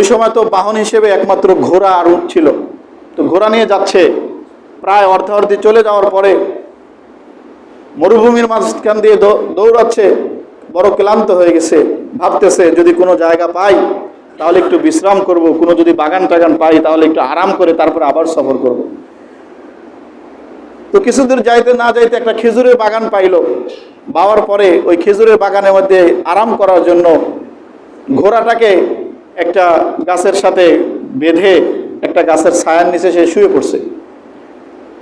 ওই সময় তো বাহন হিসেবে একমাত্র ঘোড়া আর উট ছিল। তো ঘোড়া নিয়ে যাচ্ছে। প্রায় অর্ধার্ধি চলে যাওয়ার পরে মরুভূমির মাঝখান দিয়ে দৌড়াচ্ছে, বড় ক্লান্ত হয়ে গেছে। ভাবতেছে, যদি কোনো জায়গা পাই, তাহলে একটু বিশ্রাম করব। কোনো যদি বাগান টাগান পাই, তাহলে একটু আরাম করে তারপরে আবার সফর করব। তো কিছু দূর যাইতে না যাইতে একটা খেজুরের বাগান পাইলো। পাওয়ার পরে ওই খেজুরের বাগানের মধ্যে আরাম করার জন্য ঘোড়াটাকে একটা গাছের সাথে বেঁধে একটা গাছের ছায়ার নিচে সে শুয়ে পড়ছে।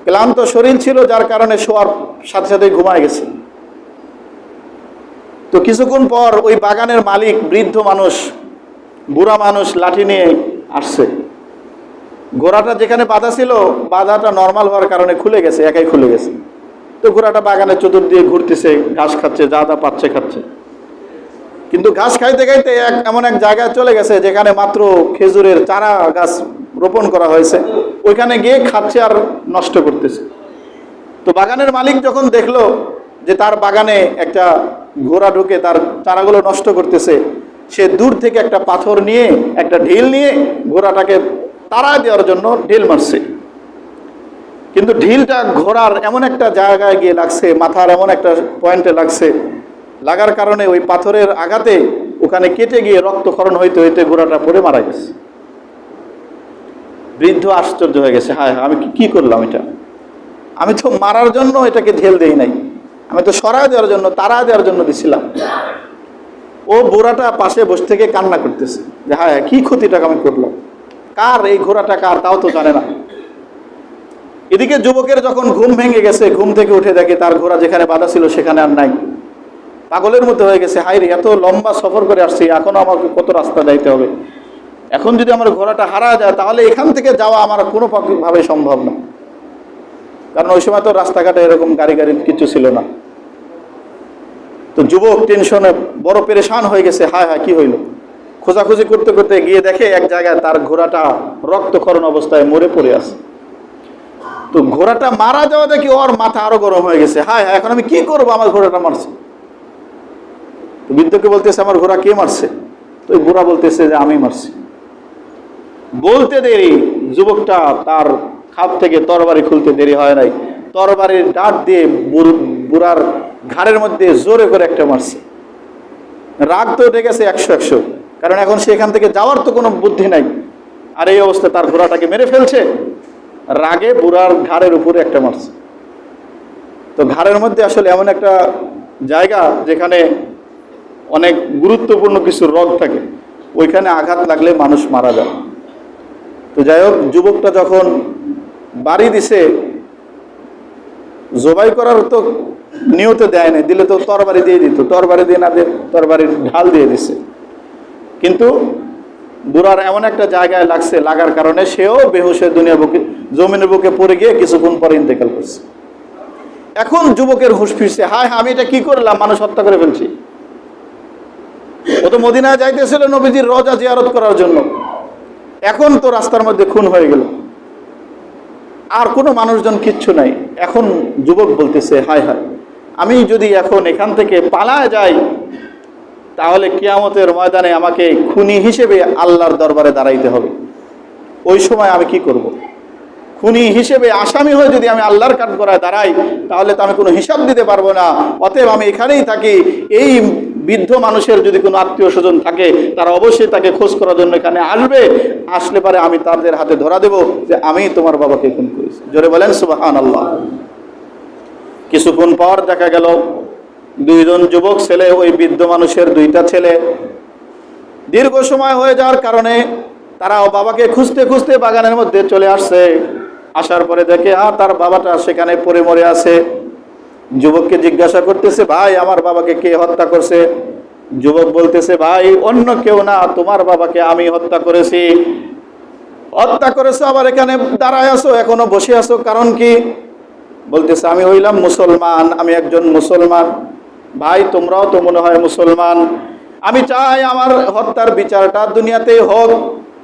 ক্লান্ত শরীর ছিল, যার কারণে শোয়ার সাথে সাথে ঘুমায় গেছে। তো কিছুক্ষণ পর ওই বাগানের মালিক, বৃদ্ধ মানুষ, বুড়া মানুষ লাঠি নিয়ে আসছে। ঘোড়াটা যেখানে বাধা ছিল, বাধাটা নর্মাল হওয়ার কারণে খুলে গেছে, একাই খুলে গেছে। তো ঘোড়াটা বাগানের চতুর্দিকে ঘুরতেছে, ঘাস খাচ্ছে, যা যা পাচ্ছে খাচ্ছে। কিন্তু ঘাস খাইতে খাইতে এক এমন এক জায়গায় চলে গেছে যেখানে মাত্র খেজুরের চারা গাছ রোপণ করা হয়েছে। ওইখানে গিয়ে খাচ্ছে আর নষ্ট করতেছে। তো বাগানের মালিক যখন দেখল যে তার বাগানে একটা ঘোড়া ঢুকে তার চারাগুলো নষ্ট করতেছে, সে দূর থেকে একটা পাথর নিয়ে, একটা ঢিল নিয়ে ঘোড়াটাকে তাড়া দেওয়ার জন্য ঢিল মারছে। কিন্তু ঢিলটা ঘোড়ার এমন একটা জায়গায় গিয়ে লাগছে, মাথার এমন একটা পয়েন্টে লাগছে লাগার কারণে ওই পাথরের আঘাতে ওখানে কেটে গিয়ে রক্তক্ষরণ হইতে হইতে ঘোড়াটা পড়ে মারা গেছে। বৃদ্ধ আশ্চর্য হয়ে গেছে, হায়, আমি কি- করলাম এটা? আমি তো মারার জন্য এটাকে ঢেল দেই নাই। আমি তো সরায় দেওয়ার জন্য তারা দেওয়ার জন্য দিছিলাম। ও বুড়াটা পাশে বসে থেকে কান্না করতেছে, যে হ্যাঁ কি ক্ষতিটাকে আমি করলাম? কার এই ঘোড়াটা কার তাও তো জানে না। এদিকে যুবকের যখন ঘুম ভেঙে গেছে, ঘুম থেকে উঠে দেখে তার ঘোড়া যেখানে বাধা ছিল সেখানে আর নাই। পাগলের মতো হয়ে গেছে হাই রে, এত লম্বা সফর করে আসছি, এখনও আমাকে কত রাস্তা যাইতে হবে? এখন যদি আমার ঘোড়াটা হারা যায়, তাহলে এখান থেকে যাওয়া আমার কোনো ভাবে সম্ভব না। কারণ ওই সময় তো রাস্তাঘাটে এরকম গাড়ি গাড়ি কিছু ছিল না। তো যুবক টেনশনে বড় পেরেশান হয়ে গেছে, হায় হায়, কি হইল? খোঁজাখুঁজি করতে করতে গিয়ে দেখে এক জায়গায় তার ঘোড়াটা রক্তক্ষরণ অবস্থায় মরে পড়ে আছে। তো ঘোড়াটা মারা যাওয়া দেখি ওর মাথা আরও গরম হয়ে গেছে, হায় হায়, এখন আমি কি করব? আমার ঘোড়াটা মারছে। বৃদ্ধকে বলতেছে, আমার ঘোড়া কে মারছে? তো ওই বুড়া বলতেছে যে, আমি মারছি। বলতে দেরি, যুবকটা তার খাপ থেকে তরবারি খুলতে দেরি হয় নাই। তরবারির ডাট দিয়ে বুড়- বুড়ার ঘাড়ের মধ্যে জোরে করে একটা মারছে। রাগ তো উঠে গেছে একশো একশো। কারণ এখন সে এখান থেকে যাওয়ার তো কোনো বুদ্ধি নাই। আর এই অবস্থা তার ঘোড়াটাকে মেরে ফেলছে। রাগে বুড়ার ঘাড়ের উপরে একটা মারছে। তো ঘাড়ের মধ্যে আসলে এমন একটা জায়গা যেখানে অনেক গুরুত্বপূর্ণ কিছু রগ থাকে ওইখানে আঘাত লাগলে মানুষ মারা যায়। তো যাই হোক যুবকটা যখন বাড়ি দিছে জবাই করার তো নিয়ত দেয় না দিলে তো তরবারি দিয়ে দিত তরবারি দিয়ে না দিয়ে তরবারির ঢাল দিয়ে দিছে। কিন্তু বুড়ার এমন একটা জায়গায় লাগছে লাগার কারণে সেও বেহুশের দুনিয়ার বুকে জমিনের বুকে পড়ে গিয়ে কিছুক্ষণ পরে ইন্তেকাল করছে। এখন যুবকের হুশ ফিরছে হায়, আমি এটা কি করলাম? মানুষ হত্যা করে ফেলছি। ও তো মদিনায় যাইতেছিল নবীজির রজা জিয়ারত করার জন্য। এখন তো রাস্তার মধ্যে খুন হয়ে গেল। আর কোনো মানুষজন কিচ্ছু নাই। এখন যুবক বলতেছে, হায় হায়, আমি যদি এখন এখান থেকে পালায় যাই, তাহলে কিয়ামতের ময়দানে আমাকে খুনি হিসেবে আল্লাহর দরবারে দাঁড়াইতে হবে। ওই সময় আমি কি করব। খুনি হিসেবে আসামি হয়ে যদি আমি আল্লাহর কাঠ করায় দাঁড়াই, তাহলে তো আমি কোনো হিসাব দিতে পারব না। অতএব আমি এখানেই থাকি। এই বৃদ্ধ মানুষের যদি কোনো আত্মীয় স্বজন থাকে, তারা অবশ্যই তাকে খোঁজ করার জন্য এখানে আসবে। আসলে পারে আমি তাদের হাতে ধরা দেব যে আমি তোমার বাবাকে খুন করেছি। জোরে বলেন সুবাহান আল্লাহ কিছুক্ষণ পর দেখা গেল। দুইজন যুবক ছেলে, ওই বৃদ্ধ মানুষের দুইটা ছেলে। দীর্ঘ সময় হয়ে যাওয়ার কারণে তারা বাবাকে খুঁজতে খুঁজতে বাগানের মধ্যে চলে আসছে। আসার পরে দেখে, আর তার বাবাটা সেখানে পড়ে মরে আছে। যুবককে জিজ্ঞাসা করতেছে, ভাই, আমার বাবাকে কে হত্যা করছে? যুবক বলতেছে, ভাই, অন্য কেউ না, তোমার বাবাকে আমি হত্যা করেছি। হত্যা করেছ, আবার এখানে দাঁড়ায় আছো, এখনও বসে আছো, কারণ কি? বলতেছে, আমি হইলাম মুসলমান, আমি একজন মুসলমান। ভাই, তোমরাও তো মনে হয় মুসলমান। আমি চাই আমার হত্যার বিচারটা দুনিয়াতেই হোক।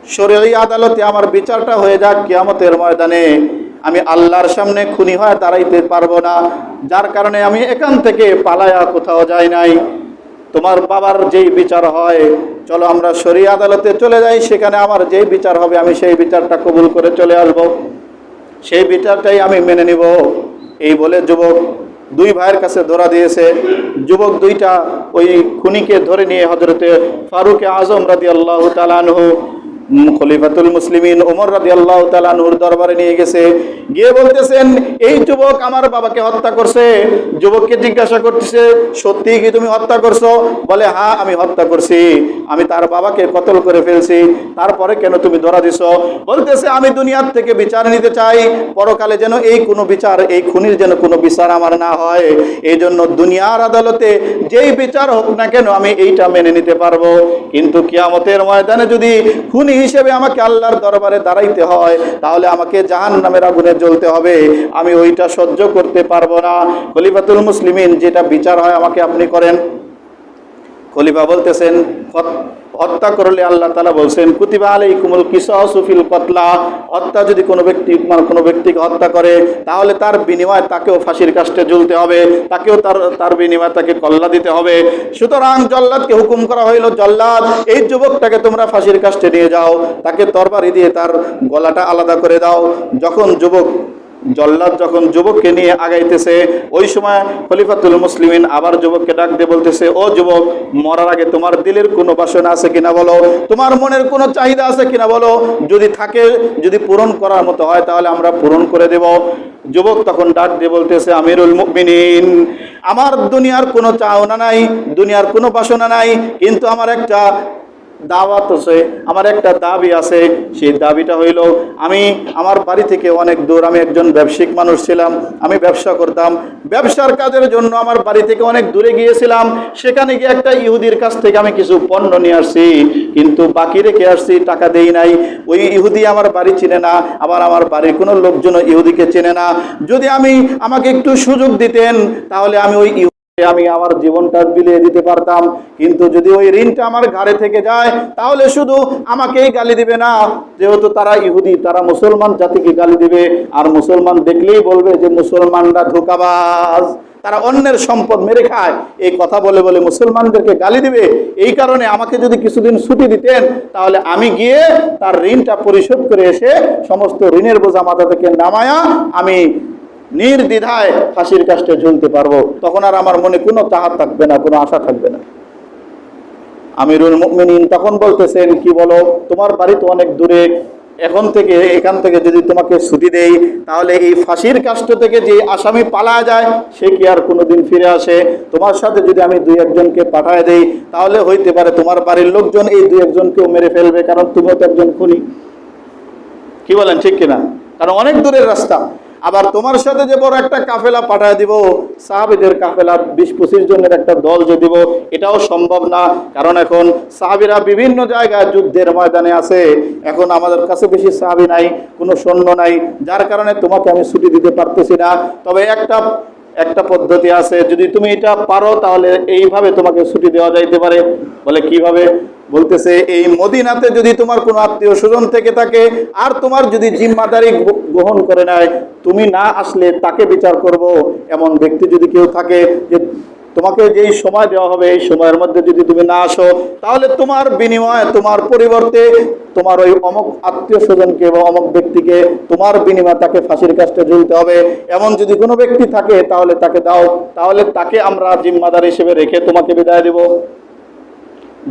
শরীর আদালতে আমার বিচারটা হয়ে যাক কিয়ামতের ময়দানে। আমি আল্লাহর সামনে খুনি হয়ে দাঁড়াইতে পারব না, যার কারণে আমি এখান থেকে পালায়া কোথাও যাই নাই। তোমার বাবার যেই বিচার হয়, চলো আমরা শরী আদালতে চলে যাই, সেখানে আমার যেই বিচার হবে, আমি সেই বিচারটা কবুল করে চলে আসব। সেই বিচারটাই আমি মেনে নিব। এই বলে যুবক দুই ভাইয়ের কাছে ধরা দিয়েছে। যুবক দুইটা ওই খুনিকে ধরে নিয়ে হজরতে ফারুক আজম রাদি আল্লাহ তালানহু খলিফাতুল মুসলিমিন ওমর রাদি আল্লাহ তালানহুর দরবারে নিয়ে গেছে। গিয়ে বলতেছেন, এই যুবক আমার বাবাকে হত্যা করছে। যুবককে জিজ্ঞাসা করতেছে সত্যি কি তুমি হত্যা করছ? বলে হ্যাঁ আমি হত্যা করছি। আমি তার বাবাকে কতল করে ফেলছি। তারপরে কেন তুমি ধরা দিছো? বলতেছে, আমি দুনিয়ার থেকে বিচার নিতে চাই। পরকালে যেন এই কোনো বিচার, এই খুনির যেন কোনো বিচার আমার না হয়। এই জন্য দুনিয়ার আদালতে যেই বিচার হোক না কেন আমি এইটা মেনে নিতে পারব। কিন্তু কিয়ামতের ময়দানে যদি খুনি হিসেবে আমাকে আল্লাহর দরবারে দাঁড়াইতে হয়, তাহলে আমাকে জাহান নামের আগুনে জ্বলতে হবে। আমি ওইটা সহ্য করতে পারব না। খলিফাতুল মুসলিমিন, যেটা বিচার হয় আমাকে আপনি করেন। খলিফা বলতেছেন হত্যা করলে আল্লাহ তালা বলছেন, কুতিবা আলাই কুমুল কিসুফিল কতলা। হত্যা যদি কোনো ব্যক্তি মানে কোনো ব্যক্তিকে হত্যা করে, তাহলে তার বিনিময়ে তাকেও ফাঁসির কাষ্টে ঝুলতে হবে, তাকেও তার তার বিনিময়ে তাকে কল্লা দিতে হবে। সুতরাং জল্লাদকে হুকুম করা হইল, জল্লাদ, এই যুবকটাকে তোমরা ফাঁসির কাষ্টে নিয়ে যাও, তাকে তরবারি দিয়ে তার গলাটা আলাদা করে দাও। যখন যুবক জল্লাদ যখন যুবককে নিয়ে আগাইতেছে, ওই সময় খলিফাতুল মুসলিমিন আবার যুবককে ডাক দিয়ে বলতেছে, ও যুবক, মরার আগে তোমার দিলের কোনো বাসনা আছে কিনা বলো? তোমার মনের কোনো চাহিদা আছে কিনা বলো? যদি থাকে, যদি পূরণ করার মতো হয়, তাহলে আমরা পূরণ করে দেব। যুবক তখন ডাক দিয়ে বলতেছে, আমিরুল মুমিনিন, আমার দুনিয়ার কোনো চাওনা নাই, দুনিয়ার কোনো বাসনা নাই, কিন্তু আমার একটা দাওয়াত আছে, আমার একটা দাবি আছে, সেই দাবিটা হইল, আমি আমার বাড়ি থেকে অনেক দূর, আমি একজন ব্যবসায়িক মানুষ ছিলাম, আমি ব্যবসা করতাম। ব্যবসার কাজের জন্য আমার বাড়ি থেকে অনেক দূরে গিয়েছিলাম, সেখানে গিয়ে একটা ইহুদির কাছ থেকে আমি কিছু পণ্য নিয়ে আসছি, কিন্তু বাকি রেখে আসছি, টাকা দেই নাই। ওই ইহুদি আমার বাড়ি চিনে না, আবার আমার বাড়ির কোনো লোকজন ইহুদিকে চেনে না। যদি আমি আমাকে একটু সুযোগ দিতেন, তাহলে আমি ওই আমি আমার জীবনটা বিলিয়ে দিতে পারতাম। কিন্তু যদি ওই ঋণটা আমার ঘাড়ে থেকে যায়, তাহলে শুধু আমাকেই গালি দিবে না। যেহেতু তারা ইহুদি, তারা মুসলমান জাতিকে গালি দিবে। আর মুসলমান দেখলেই বলবে যে মুসলমানরা ধোকাবাজ। তারা অন্যের সম্পদ মেরে খায়। এই কথা বলে বলে মুসলমানদেরকে গালি দিবে। এই কারণে আমাকে যদি কিছুদিন ছুটি দিতেন, তাহলে আমি গিয়ে তার ঋণটা পরিশোধ করে এসে সমস্ত ঋণের বোঝা মাথা থেকে নামায়া আমি নির্দ্বিধায় ফাঁসির কাষ্টে ঝুলতে পারব, তখন আর আমার মনে কোনো চাহাত থাকবে না, কোনো আশা থাকবে না। আমিরুল মুমিনিন তখন বলতেছেন, কি বলো, তোমার বাড়ি তো অনেক দূরে, এখন থেকে, এখান থেকে যদি তোমাকে ছুটি দেই, তাহলে এই ফাঁসির কাষ্ট থেকে যে আসামি পালায় যায়, সে কি আর কোনোদিন ফিরে আসে? তোমার সাথে যদি আমি দুই একজনকে পাঠায় দেই, তাহলে হইতে পারে তোমার বাড়ির লোকজন এই দুই একজনকেও মেরে ফেলবে, কারণ তুমিও তো একজন খুনি। কি বলেন, ঠিক কিনা? কারণ অনেক দূরের রাস্তা। আবার তোমার সাথে যে বড় একটা কাফেলা পাঠায় দিব, সাহাবিদের কাফেলা বিশ পঁচিশ জনের একটা দল যে দিব, এটাও সম্ভব না। কারণ এখন সাহাবিরা বিভিন্ন জায়গায় যুদ্ধের ময়দানে আছে। এখন আমাদের কাছে বেশি সাহাবি নাই, কোনো সৈন্য নাই। যার কারণে তোমাকে আমি ছুটি দিতে পারতেছি না। তবে একটা একটা পদ্ধতি আছে, যদি তুমি এটা পারো তাহলে এইভাবে তোমাকে ছুটি দেওয়া যাইতে পারে। বলে কীভাবে? বলতেছে, এই মদিনাতে যদি তোমার কোনো আত্মীয় স্বজন থেকে থাকে আর তোমার যদি জিম্মাদারি গ্রহণ করে নেয়, তুমি না আসলে তাকে বিচার করব। এমন ব্যক্তি যদি কেউ থাকে যে তোমাকে যেই সময় দেওয়া হবে, এই সময়ের মধ্যে যদি তুমি না আসো, তাহলে তোমার বিনিময়ে, তোমার পরিবর্তে, তোমার ওই অমক আত্মীয় স্বজনকে বা অমক ব্যক্তিকে তোমার বিনিময়ে তাকে ফাঁসির কাজটা ঝুলতে হবে। এমন যদি কোনো ব্যক্তি থাকে, তাহলে তাকে দাও। তাহলে তাকে আমরা জিম্মাদার হিসেবে রেখে তোমাকে বিদায় দেব।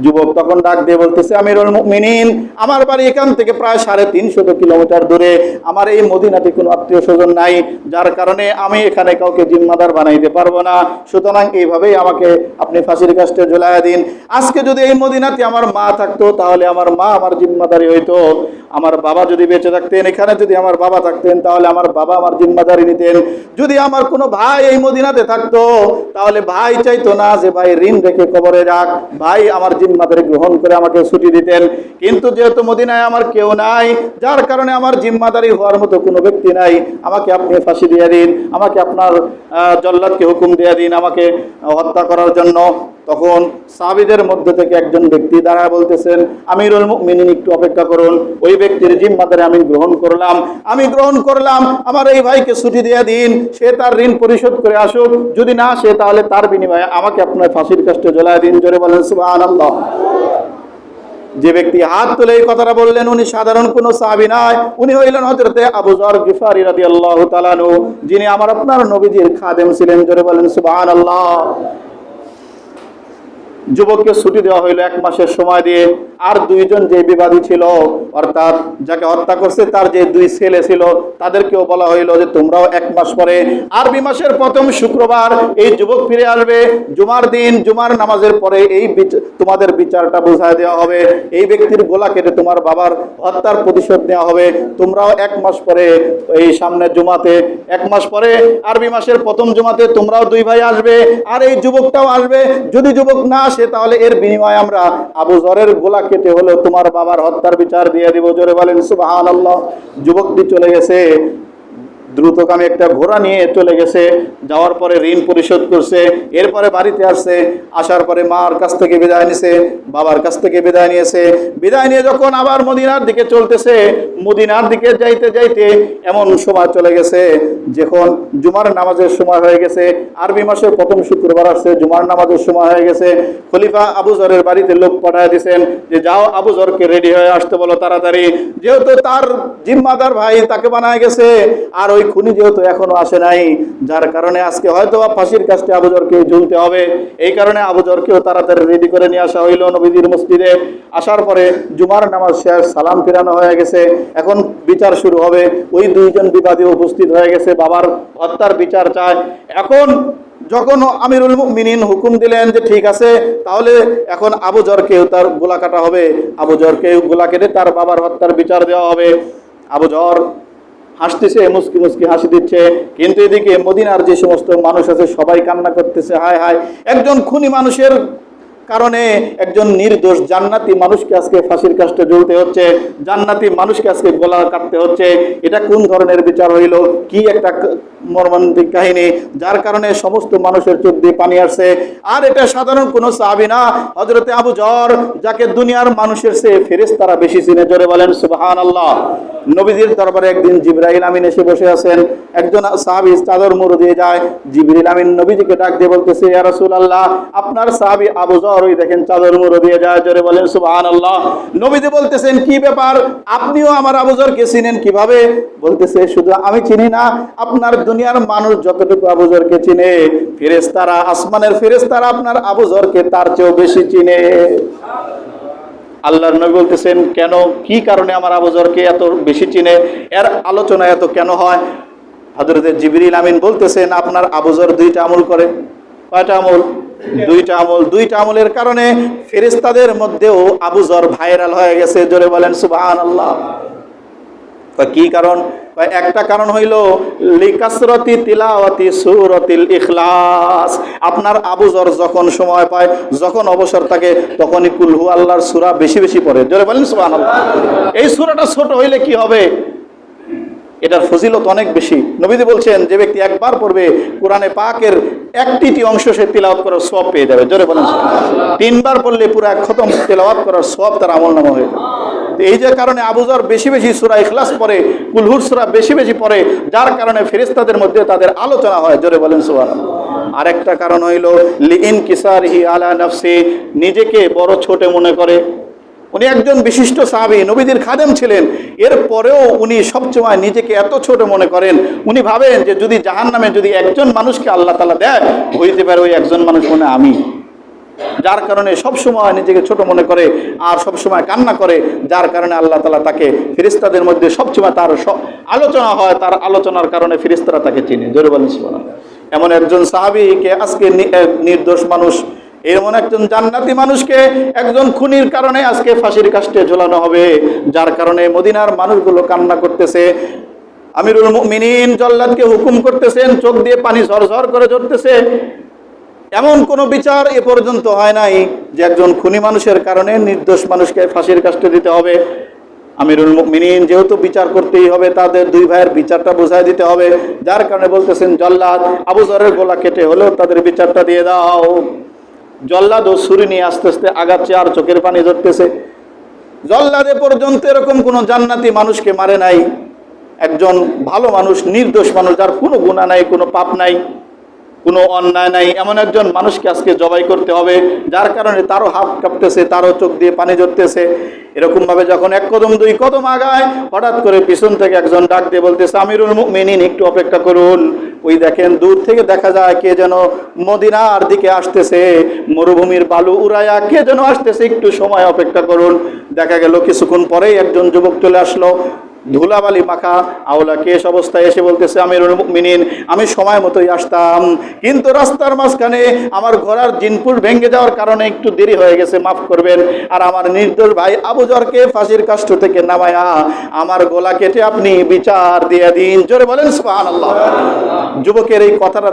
যুবক তখন ডাক দিয়ে বলতেছে, আমিরুল মুমিনিন, আমার বাড়ি এখান থেকে প্রায় সাড়ে তিনশত কিলোমিটার দূরে। আমার এই মদিনাতে কোনো আত্মীয় স্বজন নাই, যার কারণে আমি এখানে কাউকে জিম্মাদার বানাইতে পারব না। সুতরাং এইভাবেই আমাকে আপনি ফাঁসির কাজটা ঝোলাইয়া দিন। আজকে যদি এই মদিনাতে আমার মা থাকতো, তাহলে আমার মা আমার জিম্মাদারি হইতো। আমার বাবা যদি বেঁচে থাকতেন, এখানে যদি আমার বাবা থাকতেন, তাহলে আমার বাবা আমার জিম্মাদারি নিতেন। যদি আমার কোনো ভাই এই মদিনাতে থাকতো, তাহলে ভাই চাইতো না যে, ভাই, ঋণ রেখে কবরে রাখ ভাই আমার জিম্মাদারি গ্রহণ করে আমাকে ছুটি দিতেন। কিন্তু যেহেতু মদিনায় আমার কেউ নাই, যার কারণে আমার জিম্মাদারি হওয়ার মতো কোনো ব্যক্তি নাই, আমাকে আপনি ফাঁসি দিয়ে দিন, আমাকে আপনার জল্লাদকে হুকুম দিয়ে দিন, আমাকে হত্যা করার জন্য। তখন সাহাবিদের মধ্যে থেকে একজন ব্যক্তি দাঁড়ায় বলতেছেন, আমিরুল মুমিনিন, একটু অপেক্ষা করুন। ওই ব্যক্তির জিম্মাদারে আমি গ্রহণ করলাম। আমি গ্রহণ করলাম। আমার এই ভাইকে ছুটি দিয়ে দিন। সে তার ঋণ পরিশোধ করে আসুক। যদি না আসে, তাহলে তার বিনিময়ে আমাকে আপনার ফাঁসির কাষ্টে জ্বলায় দিন। জোরে বলেন, সুবহানাল্লাহ। যে ব্যক্তি হাত তুলে এই কথাটা বললেন, উনি সাধারণ কোন সাহাবি নয়। উনি হইলেন হযরতে আবু যর গিফারি রাদিয়াল্লাহু তাআলা আনহু, যিনি আমার আপনার নবীজির খাদেম ছিলেন। জোরে বলেন, সুবহানাল্লাহ। যুবককে ছুটি দেওয়া হইল এক মাসের সময় দিয়ে। আর দুইজন যে বিবাদী ছিল, অর্থাৎ যাকে হত্যা করছে, তার যে দুই ছেলে ছিল, তাদেরকেও বলা হইল যে তোমরাও এক মাস পরে আরবি মাসের প্রথম শুক্রবার এই যুবক ফিরে আসবে। জুমার দিন, জুমার নামাজের পরে এই তোমাদের বিচারটা বোঝায় দেওয়া হবে। এই ব্যক্তির গোলা কেটে তোমার বাবার হত্যার প্রতিশোধ নেওয়া হবে। তোমরাও এক মাস পরে এই সামনে জুমাতে, এক মাস পরে আরবি মাসের প্রথম জুমাতে তোমরাও দুই ভাই আসবে। আর এই যুবকটাও আসবে। যদি যুবক না আসে তাহলে এর বিনিময়ে আমরা আবু জরের গোলা কেটে হলেও তোমার বাবার হত্যার বিচার দিয়ে দিব। জোরে বলেন সুবাহ যুবকটি চলে গেছে। দ্রুতগামী একটা ঘোড়া নিয়ে চলে গেছে, যাওয়ার পরে ঋণ পরিশোধ করছে, এরপরে বাড়িতে আসছে, আসার পরে মার কাছ থেকে বিদায় নিছে, বাবার কাছ থেকে বিদায় নিয়েছে, বিদায় নিয়ে যখন আবার মদিনার দিকে চলতেছে, মদিনার দিকে যাইতে যাইতে এমন সময় চলে গেছে, যখন জুমার নামাজের সময় হয়ে গেছে, আরবি মাসের প্রথম শুক্রবার আসছে, জুমার নামাজের সময় হয়ে গেছে, খলিফা আবু জরের বাড়িতে লোক পাঠায় দিয়েছেন যে, যাও আবু জরকে রেডি হয়ে আসতে বলো তাড়াতাড়ি। যেহেতু তার জিম্মাদার ভাই তাকে বানায় গেছে, আর ওই খুনি যেহেতু এখনও আসে নাই, যার কারণে আজকে হয়তো বা ফাঁসির কাজটি আবুজরকে ঝুলতে হবে। এই কারণে আবুজরকেও তাড়াতাড়ি রেডি করে নিয়ে আসা হইল নবীজির মসজিদে। আসার পরে জুমার নামাজ শেষ, সালাম ফিরানো হয়ে গেছে। এখন বিচার শুরু হবে। ওই দুইজন বিবাদী উপস্থিত হয়ে গেছে, বাবার হত্যার বিচার চায়। এখন যখন আমিরুল মুমিনিন হুকুম দিলেন যে ঠিক আছে, তাহলে এখন আবু জরকেও তার গোলা কাটা হবে। আবু জরকেও গোলা কেটে তার বাবার হত্যার বিচার দেওয়া হবে। আবু জর হাসতেছে মুসকি মুসকি হাসি দিচ্ছে। কিন্তু এদিকে মদিনার যে সমস্ত মানুষ আছে, সবাই কান্না করতেছে, হায় হায়। একজন খুনি মানুষের কারণে একজন নির্দোষ জান্নাতি মানুষকে আজকে ফাঁসির কাজটা জ্বলতে হচ্ছে, জান্নাতি মানুষকে আজকে গলা কাটতে হচ্ছে। এটা কোন ধরনের বিচার হইল? কি একটা মর্মান্তিক কাহিনী? যার কারণে সমস্ত মানুষের চোখ দিয়ে পানি আসছে। আর এটা সাধারণ কোনো সাহাবি না। হজরতে আবু জর, যাকে দুনিয়ার মানুষের সে ফেরেস তারা বেশি চিনে, জোরে বলেন সুবাহান আল্লাহ নবীজির দরবারে একদিন জিব্রাইল আমিন এসে বসে আছেন। একজন সাহাবি চাদর মুড়ো দিয়ে যায়। জিবরিল আমিন নবীজিকে ডাক দিয়ে বলতেছে, ইয়া রাসূলুল্লাহ, আপনার সাহাবি আবু জর ওই দেখেন, চাদর মুড়ো দিয়ে যায়, জোরে বলেন, সুবহানাল্লাহ। নবীজি বলতেছেন, কি ব্যাপার? আপনিও আমার আবু জরকে চিনেন কীভাবে? বলতেছে, শুধু আমি চিনি না, আপনার দুনিয়ার মানুষ যতটুকু আবু জরকে চিনে, ফেরেশতারা, আসমানের ফেরেশতারা আপনার আবু জরকে তার চেয়েও বেশি চিনে। আল্লাহর নবী বলতেছেন, কেন? কি কারণে আমার আবুজরকে এত বেশি চিনে? এর আলোচনা এত কেন হয়? হজরতের জিবরিল আমিন বলতেছেন, আপনার আবুজর দুইটা আমল করে। কয়টা আমল? দুইটা আমল। দুইটা আমলের কারণে মধ্যেও আবুজর ভাইরাল হয়ে গেছে। জোরে বলেন কয় কি কারণ? একটা কারণ হইল, লিকাসরতি তিলাওয়াতি সুরতিল ইখলাস। আপনার আবুজর যখন সময় পায়, যখন অবসর থাকে, তখনই কুলহু আল্লাহর সূরা বেশি বেশি পড়ে। জোরে বলেন, সুবহানাল্লাহ। এই সূরাটা ছোট হইলে কি হবে? এটার ফজিলত অনেক বেশি। নবীদি বলছেন, যে ব্যক্তি একবার পড়বে, কোরআনে পাকের একটিটি অংশ সে তিলাওয়াত করার সব পেয়ে যাবে। জোরে বলেন। তিনবার পড়লে পুরো এক খতম তেলাওয়াত করার সব তার আমল নামা হয়ে যাবে। এই যে কারণে আবুজার বেশি বেশি সুরা ইখলাস পরে কুলহুর সুরা বেশি বেশি পরে যার কারণে ফেরিস্তাদের মধ্যে তাদের আলোচনা হয়। জোরে বলেন, সুবহানাল্লাহ। আরেকটা কারণ হইল লিইন কিসারহি আলা নফসি, নিজেকে বড় ছোট মনে করে। উনি একজন বিশিষ্ট সাহাবী, নবীদের খাদেম ছিলেন। এরপরেও উনি সবসময় নিজেকে এত ছোট মনে করেন। উনি ভাবেন যে যদি জাহান নামে যদি একজন মানুষকে আল্লাহ তালা দেয়, হইতে পারে ওই একজন মানুষ মনে আমি। যার কারণে সব সময় নিজেকে ছোট মনে করে আর সব সময় কান্না করে, যার কারণে আল্লাহ তালা তাকে ফেরিস্তাদের মধ্যে সবসময় তার আলোচনা হয়, তার আলোচনার কারণে ফেরিস্তারা তাকে চিনে। জোরে বলেন সুবহানাল্লাহ। এমন একজন সাহাবীকে আজকে নির্দোষ মানুষ এমন একজন জান্নাতি মানুষকে একজন খুনির কারণে আজকে ফাঁসির কাষ্টে ঝোলানো হবে, যার কারণে মদিনার মানুষগুলো কান্না করতেছে। আমিরুল মুমিনিন জল্লাদকে হুকুম করতেছেন, চোখ দিয়ে পানি ঝরঝর করে ঝরতেছে। এমন কোনো বিচার এ পর্যন্ত হয় নাই যে একজন খুনি মানুষের কারণে নির্দোষ মানুষকে ফাঁসির কাষ্টে দিতে হবে। আমিরুল মুমিনিন যেহেতু বিচার করতেই হবে, তাদের দুই ভাইয়ের বিচারটা বোঝাই দিতে হবে। যার কারণে বলতেছেন, জল্লাদ, আবু জরের গোলা কেটে হলেও তাদের বিচারটা দিয়ে দাও। জল্লাদ ও ছুরি নিয়ে আস্তে আস্তে আগাচ্ছে, আর চোখের পানি ধরতেছে। জল্লাদে পর্যন্ত এরকম কোনো জান্নাতি মানুষকে মারে নাই। একজন ভালো মানুষ, নির্দোষ মানুষ, যার কোনো গুণা নাই, কোনো পাপ নাই। কোনো অন্যায় নাই। এমন একজন মানুষকে আজকে জবাই করতে হবে, যার কারণে তারও হাত কাঁপতেছে, তারও চোখ দিয়ে পানি ঝরতেছে। এরকমভাবে যখন এক কদম, দুই কদম আগায়, হঠাৎ করে পিছন থেকে একজন ডাক দিয়ে বলতেছে, আমিরুল মুমিনিন, একটু অপেক্ষা করুন। ওই দেখেন, দূর থেকে দেখা যায় কে যেন মদিনার দিকে আসতেছে। মরুভূমির বালু উড়াইয়া কে যেন আসতেছে, একটু সময় অপেক্ষা করুন। দেখা গেল, কিছুক্ষণ পরেই একজন যুবক চলে আসলো। ধুলাবালি মাখা আওলা কেশ অবস্থায় এসে বলতেছে আমি মিনিন আমি সময় মতোই আসতাম। কিন্তু রাস্তার মাঝখানে আমার ঘোড়ার জিনপুর ভেঙে যাওয়ার কারণে একটু দেরি হয়ে গেছে, মাফ করবেন। আর আমার নির্দোষ ভাই আবু জরকে ফাঁসির কাষ্ট থেকে নামায়া আমার গলা কেটে আপনি বিচার দিয়ে দিন। জোরে বলেন, সুবহানাল্লাহ। যুবকের এই কথাটা